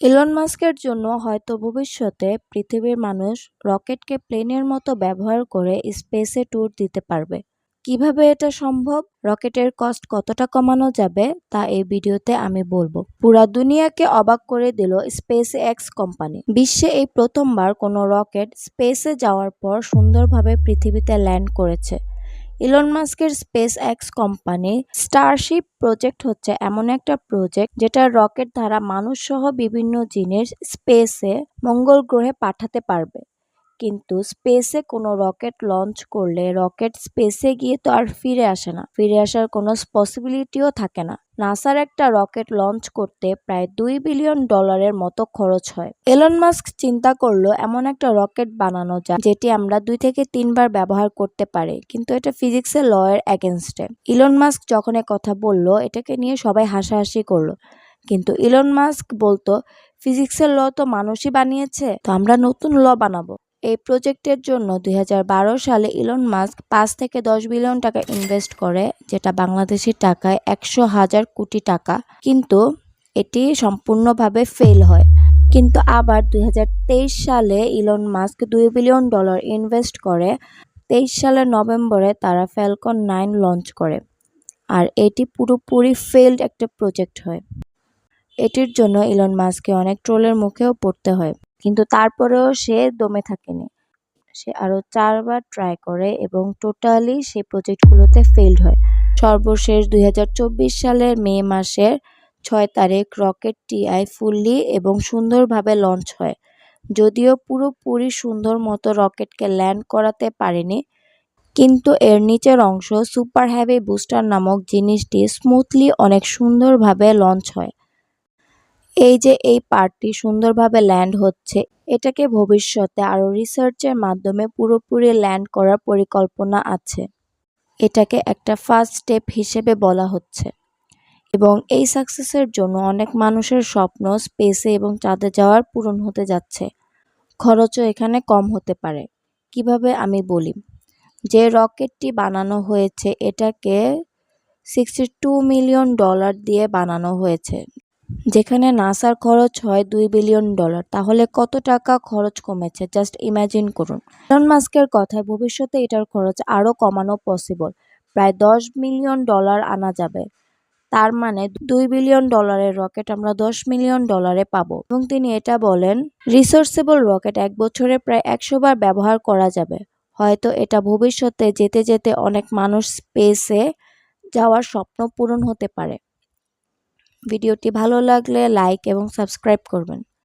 Elon মাস্কের জন্য হয়তো ভবিষ্যতে পৃথিবীর মানুষ রকেটকে প্লেনের মতো ব্যবহার করে স্পেসে ট্যুর দিতে পারবে। কীভাবে এটা সম্ভব? রকেটের কস্ট কতটা কমানো যাবে? তা এই ভিডিওতে আমি বলব। পুরা দুনিয়াকে অবাক করে দিল স্পেস এক্স কোম্পানি। বিশ্বে এই প্রথমবার কোনো রকেট স্পেসে যাওয়ার পর সুন্দরভাবে পৃথিবীতে ল্যান্ড করেছে। ইলন মাস্কের space X company Starship project হচ্ছে এমন একটা প্রজেক্ট যেটা রকেট দ্বারা মানুষ সহ বিভিন্ন জিনিস স্পেসে মঙ্গল গ্রহে পাঠাতে পারবে। কিন্তু স্পেসে কোনো রকেট লঞ্চ করলে রকেট স্পেসে গিয়ে তো আর ফিরে আসে না। ফিরে আসার কোনো পসিবিলিটিও থাকে না। নাসার একটা রকেট লঞ্চ করতে প্রায় দুই বিলিয়ন ডলারের মতো খরচ হয়। এলন মাস্ক চিন্তা করল, এমন একটা রকেট বানানো যায় যেটি আমরা দুই থেকে তিনবার ব্যবহার করতে পারি, কিন্তু এটা ফিজিক্সের ল এর এগেনস্টে। ইলন মাস্ক যখন কথা বলল, এটাকে নিয়ে সবাই হাসাহাসি করল। কিন্তু ইলন মাস্ক বলতো, ফিজিক্সের ল তো মানুষই বানিয়েছে, তো আমরা নতুন ল বানাবো। এই প্রজেক্টের জন্য দুই হাজার বারো সালে ইলন মাস্ক পাঁচ থেকে দশ বিলিয়ন টাকা ইনভেস্ট করে, যেটা বাংলাদেশি টাকায় একশো হাজার কোটি টাকা। কিন্তু এটি সম্পূর্ণভাবে ফেল হয়। কিন্তু আবার দুই হাজার তেইশ সালে ইলন মাস্ক দুই বিলিয়ন ডলার ইনভেস্ট করে, তেইশ সালের নভেম্বরে তারা ফ্যালকন নাইন লঞ্চ করে। আর এটি পুরোপুরি ফেলড একটা প্রজেক্ট হয়। এটির জন্য ইলন মাস্ককে অনেক ট্রোলের মুখেও পড়তে হয়, কিন্তু তারপরেও সে দমে থাকেনি। সে আরও চারবার ট্রাই করে এবং টোটালি সেই প্রজেক্টগুলোতে ফেলড হয়। সর্বশেষ দুই হাজার চব্বিশ সালের মে মাসের ছয় তারিখ রকেট টিআই ফুললি এবং সুন্দরভাবে লঞ্চ হয়। যদিও পুরোপুরি সুন্দর মতো রকেটকে ল্যান্ড করাতে পারেনি, কিন্তু এর নিচের অংশ সুপার হ্যাভি বুস্টার নামক জিনিসটি স্মুথলি অনেক সুন্দরভাবে লঞ্চ হয়। এই যে এই পার্টটি সুন্দরভাবে ল্যান্ড হচ্ছে, এটাকে ভবিষ্যতে আরও রিসার্চের মাধ্যমে পুরোপুরি ল্যান্ড করার পরিকল্পনা আছে। এটাকে একটা ফার্স্ট স্টেপ হিসেবে বলা হচ্ছে। এবং এই সাকসেসের জন্য অনেক মানুষের স্বপ্ন স্পেসে এবং চাঁদে যাওয়ার পূরণ হতে যাচ্ছে। খরচও এখানে কম হতে পারে। কীভাবে আমি বলি? যে রকেটটি বানানো হয়েছে, এটাকে সিক্সটি টু মিলিয়ন ডলার দিয়ে বানানো হয়েছে। যেখানে নাসার খরচ হয় দুই বিলিয়ন ডলার, তাহলে কত টাকা খরচ কমেছে? জাস্ট ইমাজিন করুন। ইলন মাস্কের কথায় ভবিষ্যতে এটার খরচ আরও কমানো পসিবল। প্রায় দশ মিলিয়ন ডলার আনা যাবে। তার মানে দুই বিলিয়ন ডলারের রকেট আমরা দশ মিলিয়ন ডলারে পাবো। এবং তিনি এটা বলেন, রিসোর্সেবল রকেট এক বছরে প্রায় একশো বার ব্যবহার করা যাবে। হয়তো এটা ভবিষ্যতে যেতে যেতে অনেক মানুষ স্পেসে যাওয়ার স্বপ্ন পূরণ হতে পারে। ভিডিওটি ভালো লাগলে লাইক এবং সাবস্ক্রাইব করবেন।